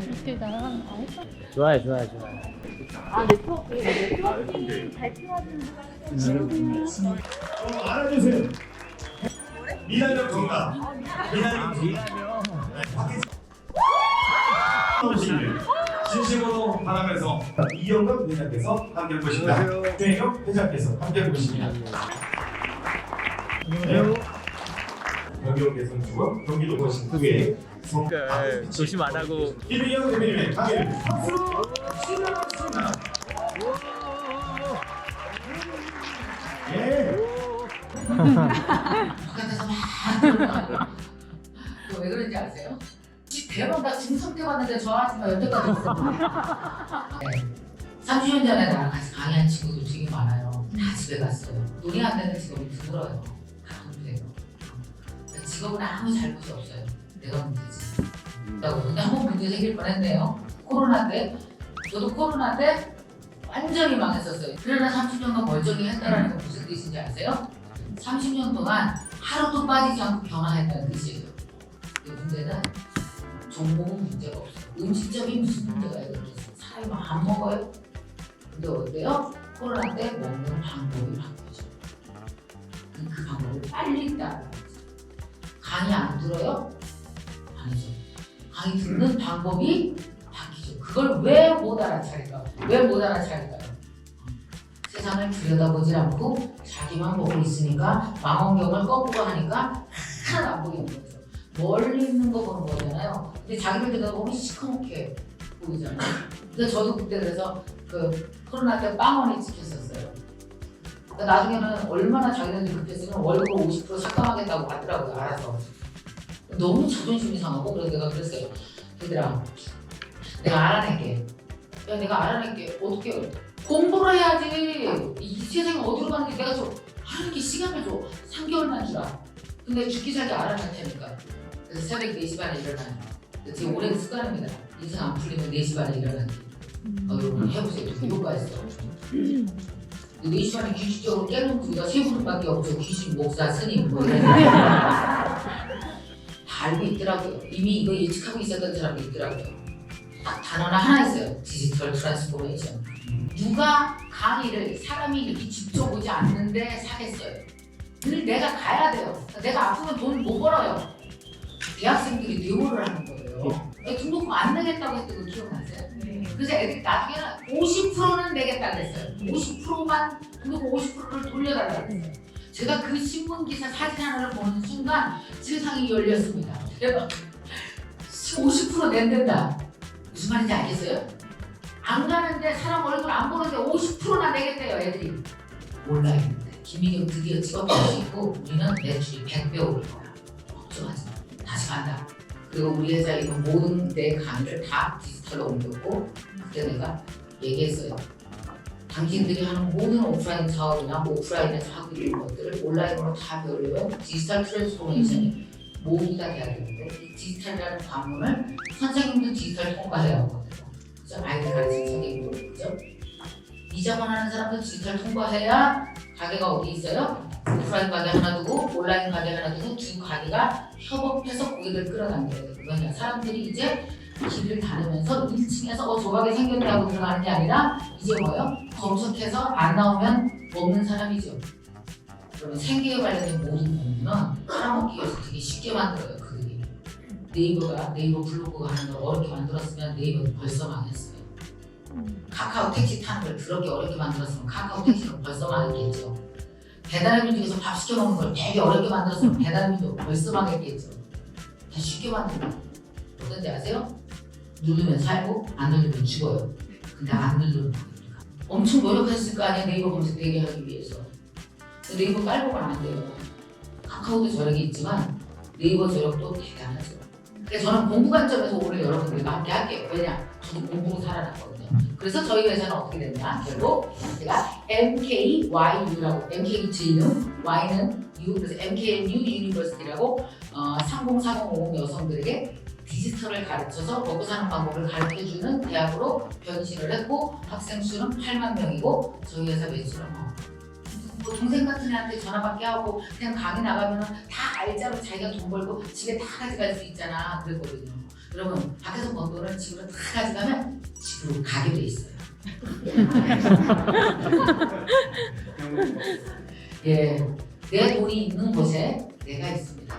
이렇게 나랑 다 했어? 좋아요, 좋아요, 좋아요. 아 네트워크 네트워크 잘 필요하는 어, 알아주세요. 미나령 정답. 미나령 정답. 오시길 진심으로 바라면서 이영감 회장께서 함께 보십니다. 최영 회장께서 함께 보십니다. 안녕하세요. 경기도 개선주와 경기도 거신 후에 성 네, 조심 안 하고. 김희영 대표님의 강의를 박수로 시작합니다. 예. 바깥에서 막 그거 왜 그런지 아세요? 대박 나 지금 성대 봤는데 저 아줌마 여태까지 있어 네. 30년 전에 나랑 같이 강의한 친구들 되게 많아요 다 집에 갔어요 되는 직업이 드물어요 직업은 아무 잘못이 없어요 내가 문제지 그렇다고 근데 한번 문제 생길 뻔했네요 코로나 때 저도 코로나 때 완전히 망했었어요 그러나 30년간 멀쩡히 했다는 건 무슨 뜻인지 아세요? 30년 동안 하루도 빠지지 않고 변화했다는 뜻이에요. 그 문제는 정보는 문제가 없어요. 음식점이 무슨 문제가 있겠어요. 사람이 막안 먹어요. 근데 어때요? 코로나 때 먹는 방법이 바뀌죠. 그, 그 방법을 빨리 따라. 강의 안 들어요? 아니죠. 강의 듣는 방법이 바뀌죠. 그걸 왜 못 알아차릴까? 왜 못 알아차릴까요? 세상을 들여다보질 않고 자기만 보고 있으니까 망원경을 거꾸로 하니까 하나도 안 보이는 거죠. 멀리 있는 거 보는 거잖아요. 근데 자기를 들여다보면 시커멓게 보이잖아요. 근데 저도 그때 그래서 그 코로나 때 빵원이 찍혔었어요. 그러니까 나중에는 얼마나 자기네들이 급했으면 월급 50% 삭감하겠다고 하더라고요. 알아서. 너무 자존심이 상하고 그래서 내가 그랬어요. 얘들아, 내가 알아낼게. 야, 내가 알아낼게. 어떻게 공부를 해야지. 이 세상이 어디로 가는지 내가 좀 하는 게 시간을 줘. 3개월만 주라. 근데 죽기 살기 알아낼 테니까. 그래서 새벽 4시 반에 일어나요. 제 오랜 습관입니다. 인생 안 풀리면 4시 반에 일어나기. 어, 여러분 해보세요. 되게 효과있 어요. 4시 반에 규칙적으로 깨는 부위가 세 분밖에 없죠. 귀신, 목사, 스님 뭐 이런 다 알고 있더라고요. 이미 이거 예측하고 있었던 사람이 있더라고요. 딱 단어는 하나 있어요. 디지털 트랜스포메이션. 누가 강의를 사람이 이렇게 직접 오지 않는데 사겠어요. 늘 내가 가야 돼요. 내가 아프면 돈 못 벌어요. 대학생들이 데모를 하는 거예요. 등록금 안 내겠다고 했던 거 기억나세요? 그래서 애들이 나중에는 50%는 내겠다 그랬어요. 50%만 등록금 50%를 돌려달라고 그랬어요. 제가 그 신문 기사 사진 하나를 보는 순간 세상이 열렸습니다. 대박. 50% 낸댄다. 무슨 말인지 알겠어요? 안 가는데 사람 얼굴 안 보는데 50%나 내겠대요 애들이 몰라요 김민경 드디어 찍어볼 수 있고 우리는 매출이 100배 오를 거야 걱정하지 마 다시 간다 그리고 우리 회사 이거 모든 내 강의를 다 디지털로 옮겼고 그때 내가 얘기했어요 당신들이 하는 모든 오프라인 사업이나 뭐 오프라인에서 하고 있는 것들을 온라인으로 다 배우려면 디지털 트랜스포메이션이 모두 다 돼야 되는데 이 디지털이라는 관문을 선생님도 디지털 통과해야 하거든요 그죠? 아이들 가르치는 선생님도 그죠? 이자만 하는 사람도 디지털 통과해야 가게가 어디 있어요? 오프라인 가게 하나 두고 온라인 가게 하나 두고 두 가게가 협업해서 고객을 끌어당겨야 돼요. 왜냐? 사람들이 이제 길을 다니면서 1층에서 어, 저 가게 생겼다고 들어가는 게 아니라 이제 뭐요? 검색해서 안 나오면 먹는 사람이죠. 그러면 생계에 관련된 모든 공부는 사람먹기 위해서 되게 쉽게 만들어요. 그들이. 네이버가 네이버 블로그가 하는 걸 어렵게 만들었으면 네이버는 벌써 망했어요. 카카오 택시 타는 걸 그렇게 어렵게 만들었으면 카카오 택시는 벌써 망했겠죠. 배달의 민족에서 밥 시켜 먹는 걸 되게 어렵게 만들었으면 배달의 민족 벌써 망했겠죠. 다 쉽게 만들어. 어떤지 아세요? 누르면 살고 안 누르면 죽어요. 근데 안 겁니까? 엄청 노력했을 거 아니에요 네이버 검색 되게 하기 위해서. 네이버 깔보면 안 돼요. 카카오도 저력이 있지만 네이버 저력도 대단하죠. 그래서 저는 공부 관점에서 오늘 여러분들과 함께 할게요. 왜냐? 저도 공부로 살아났거든요. 그래서 저희 회사는 어떻게 됐냐? 결국 제가 MKYU라고 MKG는 Y는 U 그래서 MKNU 유니버시티라고 어, 304050 여성들에게 디지털을 가르쳐서 먹고 사는 방법을 가르쳐주는 대학으로 변신을 했고 학생 수는 8만 명이고 저희 회사 매출은 뭐, 뭐 동생 같은 애한테 전화받게 하고 그냥 강의 나가면 다 알자로 자기가 돈 벌고 집에 다 가져갈 수 있잖아 그랬거든요. 그러면 밖에서 번 돈을 집으로 다 가져가면 집으로 가게 돼 있어요. 예, 내 돈이 있는 곳에 내가 있습니다.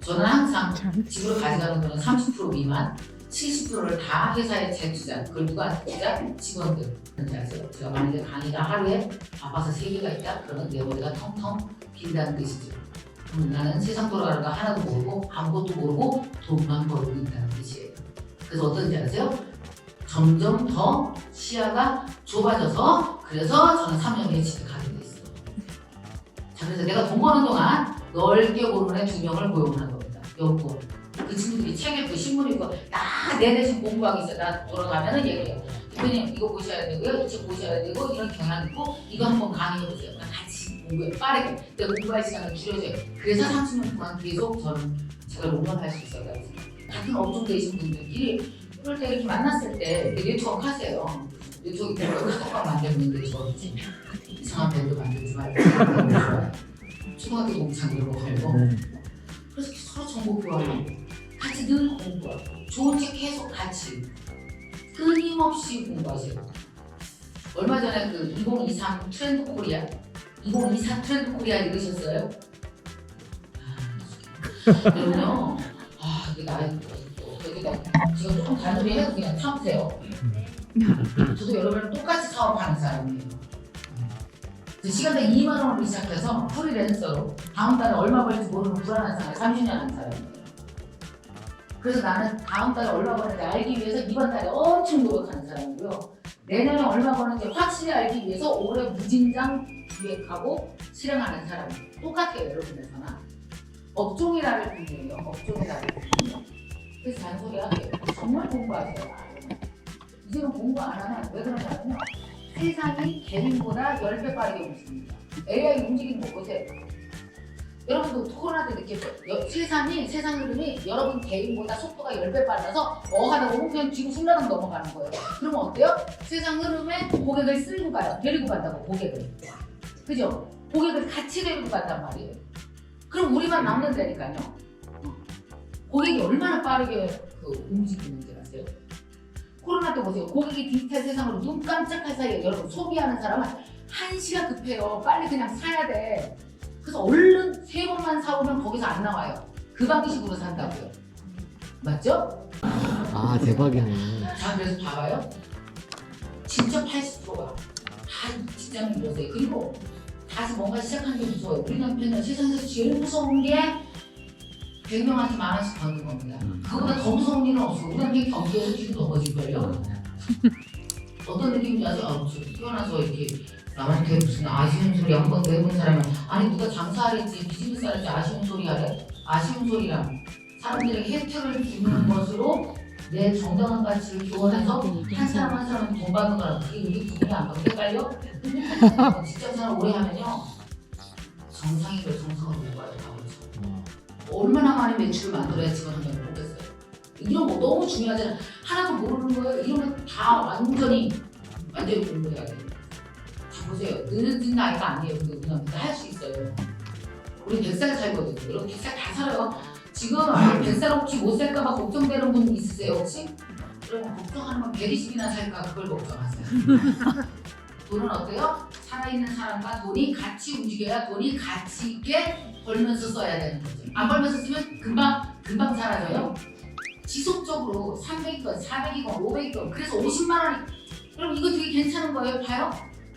저는 항상 집으로 가져가는 돈은 30% 미만, 70%를 다 회사에 재투자. 그걸 누구한테 투자? 직원들. 아세요? 제가 만약에 강의가 하루에 바빠서 3개가 있다? 그러면 내 머리가 텅텅 빈다는 뜻이죠. 나는 세상 돌아가는 거 하나도 모르고 아무것도 모르고 돈만 벌고 있다는 뜻이에요. 그래서 어떤지 아세요? 점점 더 시야가 좁아져서 그래서 저는 3년 후에 집에 가게 돼 있어요. 자, 그래서 내가 돈 버는 동안 넓게 애두 명을 고용하는 겁니다. 여권. 그 친구들이 책 읽고 신문 읽고 나내 대신 공부하기 있어. 나 돌아가면은 얘기해요. 대표님 이거 보셔야 되고요. 이책 보셔야 되고 이런 경향 있고 이거 한번 강의해 보세요. 그러니까 공부해 빠르게 내가 공부할 시간을 줄여줘요. 그래서 30년 동안 계속 저는 제가 롱런할 수 있어요. 같은 업종 되신 분들끼리 그럴 때 이렇게 만났을 때 네트워크 하세요. 네트워크 때문에 만들는데 저 지금 이상한 밴드 만들지 말고 초등학교 동창 이런 거 걸고 그래서 서로 정보 교환하고 같이 늘 공부하고 좋은 책 계속 같이 끊임없이 공부하세요. 얼마 전에 그 2023 트렌드 코리아 2024 트렌드 코리아 읽으셨어요? 아, 여러분요 아 이게 나이 여기다 지금 조금 단소리 해도 그냥 참으세요. 저도 여러분랑 똑같이 사업하는 사람이에요. 그 시간당 2만 원으로 시작해서 프리랜서로 다음 달에 얼마 벌지 모르는 불안한 사람 30년 한 사람이에요. 그래서 나는 다음 달에 얼마 버는지 알기 위해서 이번 달에 엄청 노력하는 사람이고요. 내년에 얼마 버는지 확실히 알기 위해서 올해 무진장 기획하고 실행하는 사람이 똑같아요 여러분들서나 업종이라는 분이에요. 업종이라는 분이에요. 그래서 잔소리 할게요. 정말 공부하세요. 이제는 공부 안 하면 왜 그러냐면요. 세상이 개인보다 10배 빠르게 움직입니다. AI 움직이는 거 보세요. 여러분도 코로나 때 느꼈죠? 여- 세상이, 세상 흐름이 여러분 개인보다 속도가 10배 빨라서 뭐 하다 보면 그냥 뒤로 순간은 넘어가는 거예요. 그러면 어때요? 세상 흐름에 고객을 쓸고 가요. 데리고 간다고, 고객을. 그죠? 고객을 같이 데리고 간단 말이에요. 그럼 우리만 남는다니까요. 고객이 얼마나 빠르게 그 움직이는지 아세요? 코로나 때 보세요. 고객이 디지털 세상으로 눈 깜짝할 사이에 여러분 소비하는 사람은 한시가 급해요. 빨리 그냥 사야 돼. 그래서 얼른 세 번만 사오면 거기서 안 나와요. 그 방식으로 산다고요. 맞죠? 아 대박이네. 자 그래서 봐봐요. 진짜 80%가 다 직장을 잃었어요. 그리고 다시 뭔가 시작하는 게 무서워요. 우리 남편은 세상에서 제일 무서운 게 100명한테 만 원씩 버는 겁니다. 그거보다 더 무서운 일은 없어. 우리 남편이 경기에서 지금 넘어질걸요? 어떤 느낌인지 아세요? 아, 저 태어나서 이렇게 남한테 무슨 아쉬운 소리 한 번도 해본 사람은 아니 누가 장사하랬지 비즈니스 하랬지 아쉬운 소리 하래? 아쉬운 소리랑 사람들에게 혜택을 주는 것으로 내 정당한 가치를 교환해서 한 사람 한 사람은 돈 받는 거랑 그게 우리 구분이 안 가고 헷갈려? 직장 생활 오래 하면요. 정상을 못 봐요 다 그렇죠. 얼마나 많은 매출을 만들어야 직원 한 명을 뽑겠어요. 이런 거 너무 중요하잖아요. 하나도 모르는 거예요. 이런 거 다 완전히 완전히 공부해야 돼요. 자 보세요. 늦은 나이가 아니에요. 그냥 할 수 있어요. 우리 100살 살거든요. 여러분 100살 다 살아요 지금 100살 혹시 못 살까봐 걱정되는 분 있으세요 혹시? 그럼 걱정하는 건 120이나 살까? 그걸 걱정하세요. 돈은 어때요? 살아있는 사람과 돈이 같이 움직여야 돈이 가치 있게 벌면서 써야 되는 거죠. 안 벌면서 쓰면 금방 금방 사라져요. 지속적으로 300이건 400이건 500이건 그래서 50만 원이 그럼 이거 되게 괜찮은 거예요? 봐요.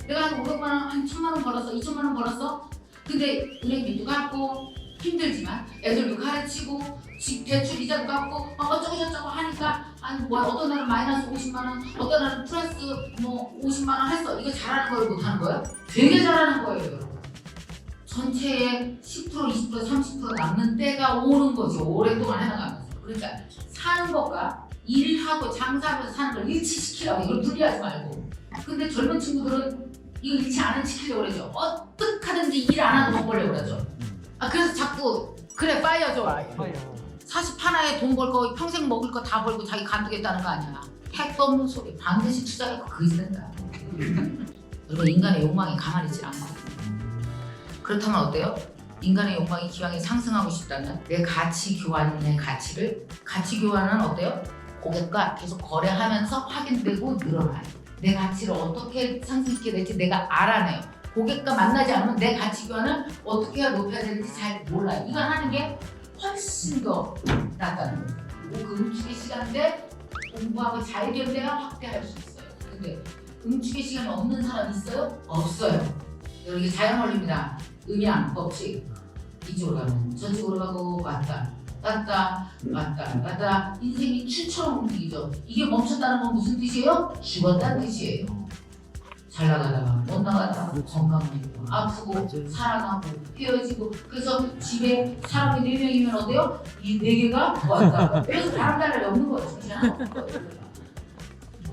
내가 한 500만 원, 한 1000만 원 벌었어 2천만 원 벌었어. 근데 은행 빚도 갚고 힘들지만 애들도 가르치고 집 대출 이자도 갚고 어, 어쩌고 저쩌고 하니까 아니 뭐 어떤 날은 마이너스 50만 원 어떤 날은 플러스 뭐 50만 원 했어. 이거 잘하는 거예요 못하는 거예요? 되게 잘하는 거예요 여러분. 전체의 10% 20% 30% 남는 때가 오는 거죠 오랫동안 해나가면서. 그러니까 사는 것과 일하고 장사하면서 사는 걸 일치시키라고 이걸 분리하지 말고. 근데 젊은 친구들은 이거 일치 안 시키려고 그러죠. 어떻게 하든지 일 안 하고 돈 벌려고 그러죠 아 그래서 자꾸 그래 빠여줘 40 하나에 돈 벌고 평생 먹을 거 다 벌고 자기 간두겠다는 거 아니야 택도 없는 소리 반드시 투자하고 그게 된다 여러분 인간의 욕망이 가만히 있지 않거든요 그렇다면 어때요? 인간의 욕망이 기왕에 상승하고 싶다면 내 가치 교환의 가치를 가치 교환은 어때요? 고객과 계속 거래하면서 확인되고 늘어나요. 내 가치를 어떻게 상승시켜야 될지 내가 알아내요. 고객과 만나지 않으면 내 가치 교환을 어떻게 해야 높여야 될지 잘 몰라요. 이걸 하는 게 훨씬 더 낫다는 거예요. 그 음축의 시간인데 공부하고 잘 된대야 확대할 수 있어요. 근데 음축의 시간이 없는 사람 있어요? 없어요. 여기 자연 원리입니다. 음양 법칙 이쪽으로 가면 저쪽으로 가고 왔다 왔다 왔다 왔다 인생이 추처럼 움직이죠. 이게 멈췄다는 건 무슨 뜻이에요? 죽었다는 뜻이에요. 잘 나가다가 못 나가다가 건강해지고 아프고 맞아요. 살아가고 헤어지고 그래서 집에 사람이 네 명이면 어때요? 이 네 개가 왔다 그래서 다른 달날이 없는 거예요. 거예요.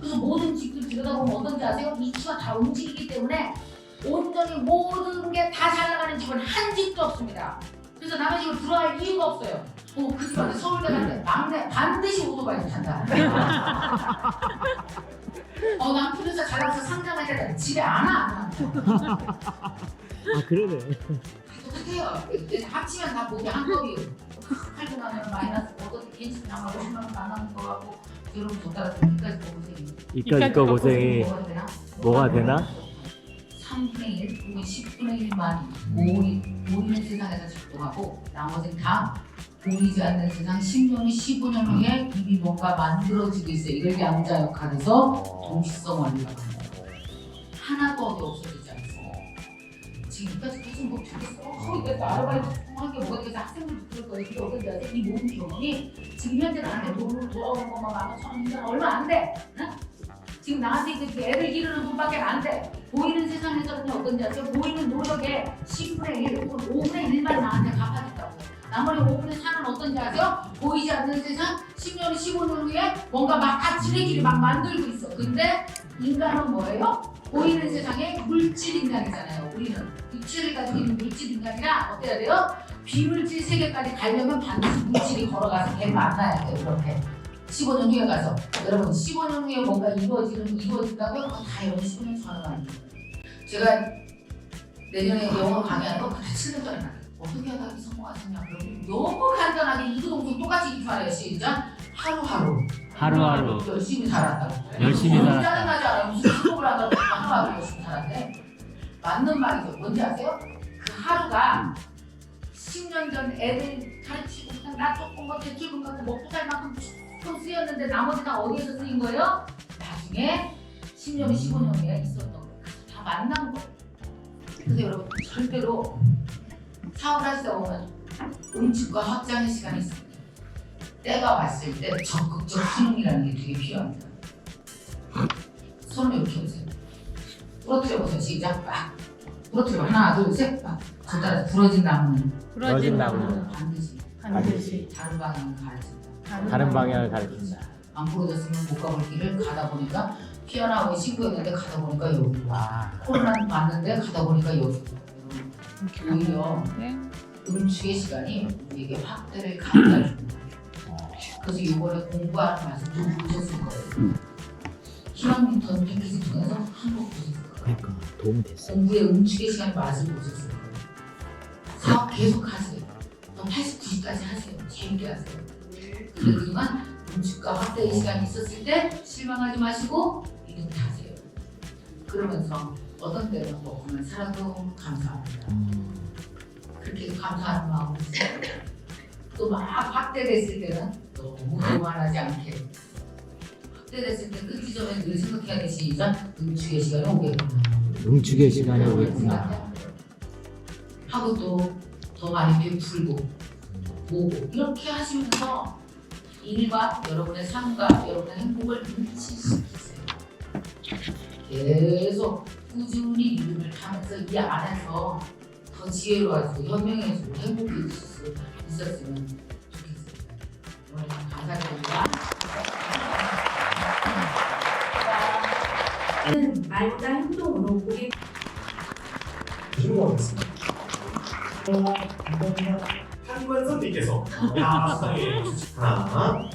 그래서 모든 집들 들여다보면 어떤지 아세요? 이치가 다 움직이기 때문에 온전히 모든 게 다 잘 나가는 집은 한 집도 없습니다. 그래서 남의 집을 들어갈 이유가 없어요. 어, 그 집안에 서울대 갈때 막내 반드시 오토바이 탄다. 어, 남편 회사 잘 나가서 상장할 때 집에 안 와. 안 와. 아 그러네. 똑같아요. 그래서 합치면 다 목이 한꺼이에요. 할거 나면 마이너스 어떻게 괜찮냐 50만 원 나가는 거 같고 여러분 저 따라서 여기까지 고생이 이까짓 거 고생이 뭐가 되나? 뭐가 되나? 3분의 1 혹은 10분의 1만 보이, 보이는 세상에서 작동하고 나머지는 다 보이지 않는 세상 10년, 15년 후에 이미 뭔가 만들어지고 있어요. 이걸 양자 역할에서 동시성 원리가 갑니다. 하나도 어디 없어지지 않습니다. 지금까지 계속 뭐 되겠어? 어, 이거 아르바이트 하게 뭐가 되겠어? 학생들도 그럴 거예요. 그게 어떤지 아세요? 이 모든 경험이 지금 현재 나한테 돈으로 돌아오는 것만 만 오천 원 얼마 안 돼. 응? 지금 나한테 이렇게 애를 기르는 돈밖에 안 돼. 보이는 세상에서는 어떤지 아세요? 보이는 노력의 10분의 1 혹은 5분의 1만 나한테 갚아준다고. 나머지 5분의 4는 어떤지 아세요? 보이지 않는 세상 10년, 15년 후에 뭔가 막 가치레기를 막 만들고 있어. 근데 인간은 뭐예요? 보이는 세상에 물질 인간이잖아요. 우리는 육체를 가지고 있는 물질 인간이라 어때야 돼요? 비물질 세계까지 가려면 반드시 물질이 걸어가서 걔 만나야 돼요. 이렇게. 15년 후에 가서 여러분 15년 후에 뭔가 이루어지는 이루어진다고요? 그거 다 여러분 15년 전에 가는 거예요. 제가 내년에 영어 강의하는 거 그때 7년 전에 나요. 어떻게 하다 이 성공하셨냐? 너무 간단하게 이구동성 똑같이 이기말해요 시작. 하루하루. 하루하루. 열심히 살았다. 열심히 살았다. 짜증나지 않아요? 무슨 수업을 하다가 하루하루 열심히 살았대. 맞는 말이죠. 뭔지 아세요? 그 하루가 10년 전 애들 가르치고 그냥 나 조금 뭐 대출금 갖고 먹고 살 만큼 조금 쓰였는데 나머지 다 어디에서 쓰인 거예요? 나중에 10년, 15년 후에 있었던 거. 다 만난 거. 그래서 여러분 절대로 사업을 하시다 보면 음축과 확장의 시간이 있습니다. 때가 왔을 때 적극적 수능이라는 게 되게 필요합니다. 손을 이렇게 보세요. 부러뜨려 보세요. 시작. 빡. 부러뜨려. 하나, 둘, 셋. 빡. 저 따라 부러진 나무는 부러진 나무는 반드시 반드시 다른 방향을 가르친다. 다른 방향을 가리킨다. 안 부러졌으면 못 가볼 길을 가다 보니까 피어나고 신고했는데 가다 보니까 여기 와. 아 코로나 맞는데 가다 보니까 여기 오히려 네. 음축의 시간이 우리에게 확대를 가져다 줍니다. 그래서 이번에 공부하는 말씀 좀 보셨을 거예요. 희망민턴 패키지 통해서 한국 보셨을 거예요. 그러니까 도움 됐어. 공부의 음축의 시간이 맛을 보셨을 거예요. 사업 계속 하세요. 또 80, 90까지 하세요. 재밌게 하세요. 근데 그동안 음축과 확대의 시간이 있었을 때 실망하지 마시고 타세요. 그러면서 어떤 때는 먹으면 살아도 감사합니다. 음, 그렇게 감사하는 있어요. 또막 확대됐을 때는 너무 교만하지 않게 확대됐을 때 끊기 전에 늘 생각해야 될 시작 음축의 시간이 오겠구나. 응축의 시간이 오겠구나. 하고 또 더 많이 베풀고 보고 이렇게 하시면서 일과 여러분의 삶과 여러분의 행복을 일치시키세요. 계속 꾸준히 리듬을 타면서 이 안에서 더 지혜로워지고 현명해지고 행복해질 수 있었으면 좋겠습니다. 오늘 참 감사드립니다. 말보다 행동으로 고객 질문하겠습니다. 한관 선생님께서 야 수상해 하나